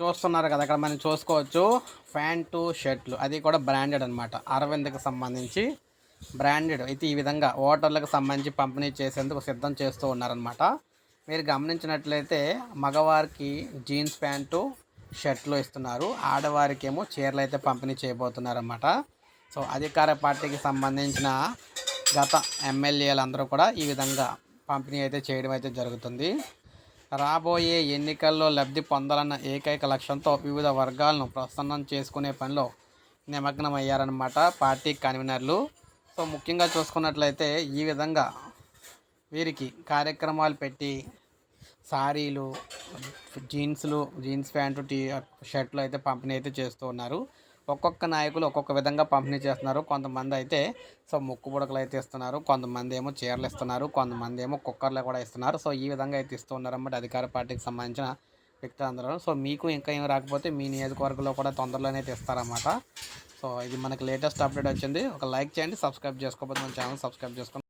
చూస్తున్నారు కదా అక్కడ మనం చూసుకోవచ్చు. ప్యాంటు షర్ట్లు అది కూడా బ్రాండెడ్ అనమాట అరవింద్కి సంబంధించి బ్రాండెడ్. అయితే ఈ విధంగా ఓటర్లకు సంబంధించి పంపిణీ చేసేందుకు సిద్ధం చేస్తూ ఉన్నారనమాట మీరు గమనించినట్లయితే మగవారికి జీన్స్ ప్యాంటు షర్ట్లు ఇస్తున్నారు. ఆడవారికి ఏమో చీరలు అయితే పంపిణీ చేయబోతున్నారన్నమాట. సో అధికార పార్టీకి సంబంధించిన గత ఎమ్మెల్యేలు అందరూ కూడా ఈ విధంగా పంపిణీ అయితే చేయడం అయితే జరుగుతుంది. రాబోయే ఎన్నికల్లో లబ్ధి పొందాలన్న ఏకైక లక్ష్యంతో వివిధ వర్గాలను ప్రసన్నం చేసుకునే పనిలో నిమగ్నమయ్యారనమాట పార్టీ కన్వీనర్లు. సో ముఖ్యంగా చూసుకున్నట్లయితే ఈ విధంగా వీరికి కార్యక్రమాలు పెట్టి సారీలు జీన్స్లు జీన్స్ ప్యాంటు టీ షర్ట్లు అయితే పంపిణీ అయితే చేస్తూ ఉన్నారు. ఒక్కొక్క నాయకులు ఒక్కొక్క విధంగా పంపిణీ చేస్తున్నారు. కొంతమంది అయితే సో ముక్కు బుడకలు అయితే ఇస్తున్నారు. కొంతమంది ఏమో చీరలు ఇస్తున్నారు. కొంతమంది ఏమో కుక్కర్లు కూడా ఇస్తున్నారు. సో ఈ విధంగా అయితే ఇస్తూ ఉన్నారన్నమాట అధికార పార్టీకి సంబంధించిన వ్యక్తులందరూ. సో మీకు ఇంకా ఏం రాకపోతే మీ నియోజకవర్గంలో కూడా తొందరలోనే అయితే ఇస్తారన్నమాట సో ఇది మనకి లేటెస్ట్ అప్డేట్ వచ్చింది. ఒక లైక్ చేయండి సబ్స్క్రైబ్ చేసుకోకపోతే మన ఛానల్ సబ్స్క్రైబ్ చేసుకోండి.